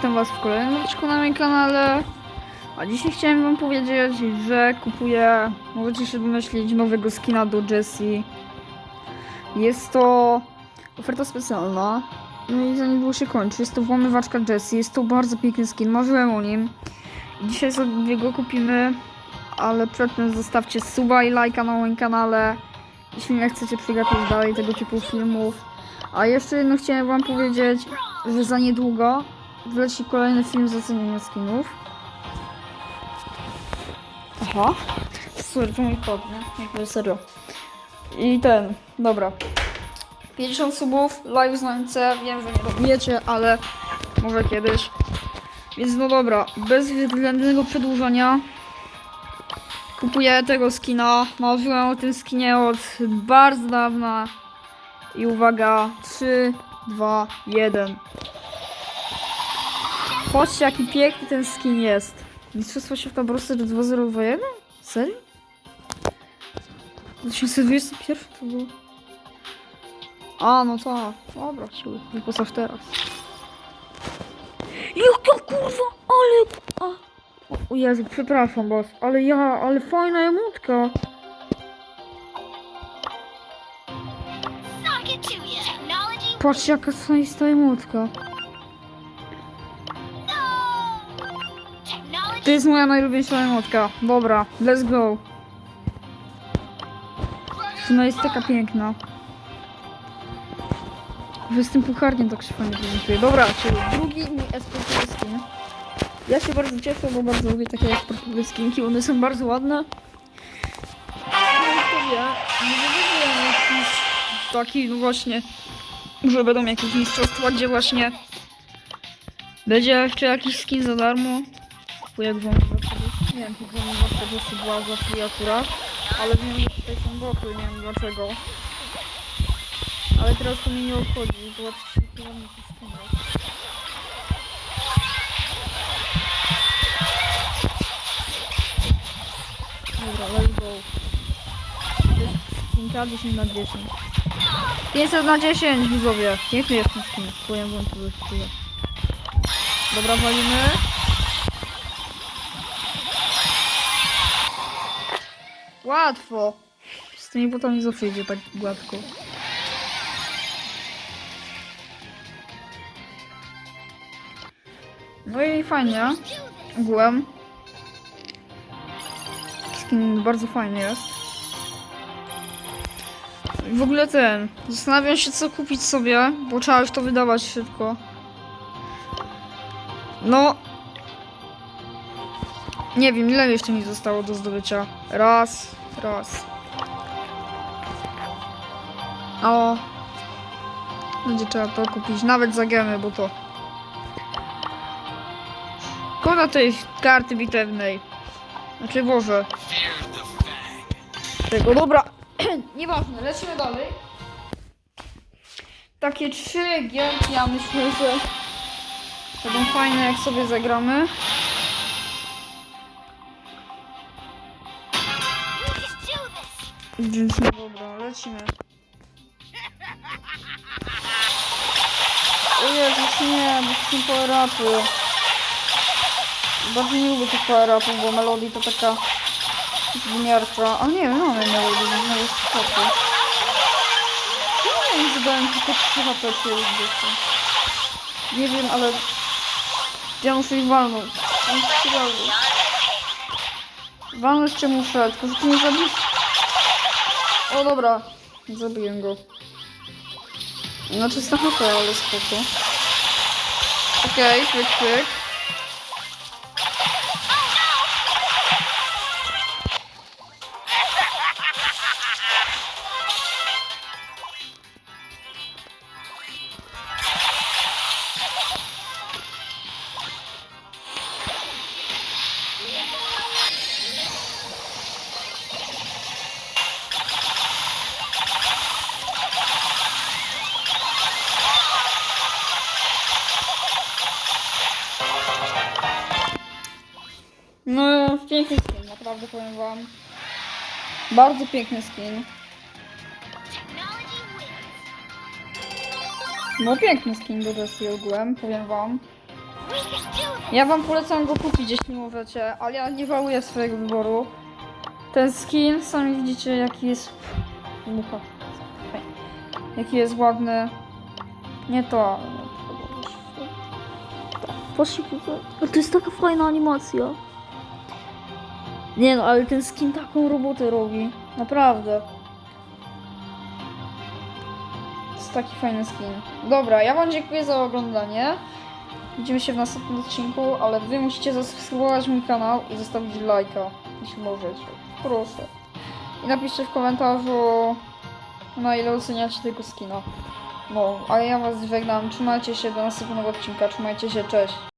witam was w kolejnym odcinku na moim kanale. A dzisiaj chciałem wam powiedzieć, że kupuję, możecie się domyślić, nowego skina do Jessie. Jest to oferta specjalna. No i za niedługo się kończy. Jest to włamywaczka Jessie. Jest to bardzo piękny skin, marzyłem o nim. Dzisiaj sobie go kupimy, ale przedtem zostawcie suba i lajka na moim kanale. Jeśli nie chcecie przegapić dalej tego typu filmów. A jeszcze jedno chciałem wam powiedzieć, że za niedługo wleci kolejny film z oceniania skinów. Aha. Sorry, mój kod, nie? Serio. I ten, dobra. 50 subów, live z Niemce, wiem, że nie robicie, ale może kiedyś. Więc no dobra, bez względnego przedłużania kupuję tego skina. Marzyłem o tym skinie od bardzo dawna. I uwaga, 3, 2, 1. Patrzcie jaki piękny ten skin jest. Mistrzostwo Świata Brosser 2021? Serio? 2021 to było? A, no tak. Dobra, siły. Wyposaż teraz. Jaka kurwa, ale... A. O, Jezu, przepraszam was, ale ja, ale fajna emotka. To? Patrzcie jaka jest emotka. To jest moja najlubieńsza emotka. Dobra, let's go. No jest taka piękna. Że z tym pucharkiem tak się fajnie prezentuje. Dobra, czyli drugi mój esportowy skin. Ja się bardzo cieszę, bo bardzo lubię takie esportowe skinki. One są bardzo ładne. No jakiś taki, no właśnie, że będą jakieś mistrzostwa, gdzie właśnie będzie jeszcze jakiś skin za darmo. Jak wam nie wiem, czy wam była za free akurat, ale wiem, że tutaj są boty, nie wiem dlaczego. Ale teraz to mnie nie obchodzi, zobaczcie, skin jest. Dobra, let's go. Skinka 10 na 10. 500 na 10 widzowie. Piękny jest ten skin, powiem wam to. Dobra, walimy. Łatwo. Z tymi butami zawsze idzie tak gładko. No i fajnie. Ogółem. Skin bardzo fajny jest. I w ogóle ten. Zastanawiam się co kupić sobie, bo trzeba już to wydawać szybko. No. Nie wiem, ile jeszcze mi zostało do zdobycia. Raz, raz. O. Będzie trzeba to kupić, nawet za gemy, bo to. Szkoda tej karty bitewnej. Znaczy, Boże. Tego, dobra. Nieważne, lecimy dalej. Takie trzy gierki, ja myślę, że będą fajne, jak sobie zagramy. Więc no dobra, lecimy. O Jezus, nie, bo to są power-upy. Bardzo nie lubię tych power-upów, bo Melody to taka zmiarcza. A nie, mamy Melody, no jest spoko. No nie zadałem tylko 3 HP Nie wiem, ale ja muszę ich walnąć. Ja muszę ich walnąć. Walnąć czy muszę, tylko że ty nie zabijesz. O dobra, zabiję go. Znaczy 100 HP, ale spoko. Okej, okay, pyk, pyk. Piękny skin, naprawdę powiem wam. Bardzo piękny skin. No, piękny skin do Jessie ogółem, powiem wam. Ja wam polecam go kupić, jeśli możecie, ale ja nie żałuję swojego wyboru. Ten skin, sami widzicie jaki jest... Mucha. Jaki jest ładny. Nie to. Ale to jest taka fajna animacja. Nie no, ale ten skin taką robotę robi. Naprawdę. To jest taki fajny skin. Dobra, ja wam dziękuję za oglądanie. Widzimy się w następnym odcinku, ale wy musicie zasubskrybować mój kanał i zostawić lajka, jeśli możecie. Proszę. I napiszcie w komentarzu, na ile oceniacie tego skina. No, a ja was żegnam. Trzymajcie się do następnego odcinka. Trzymajcie się, cześć.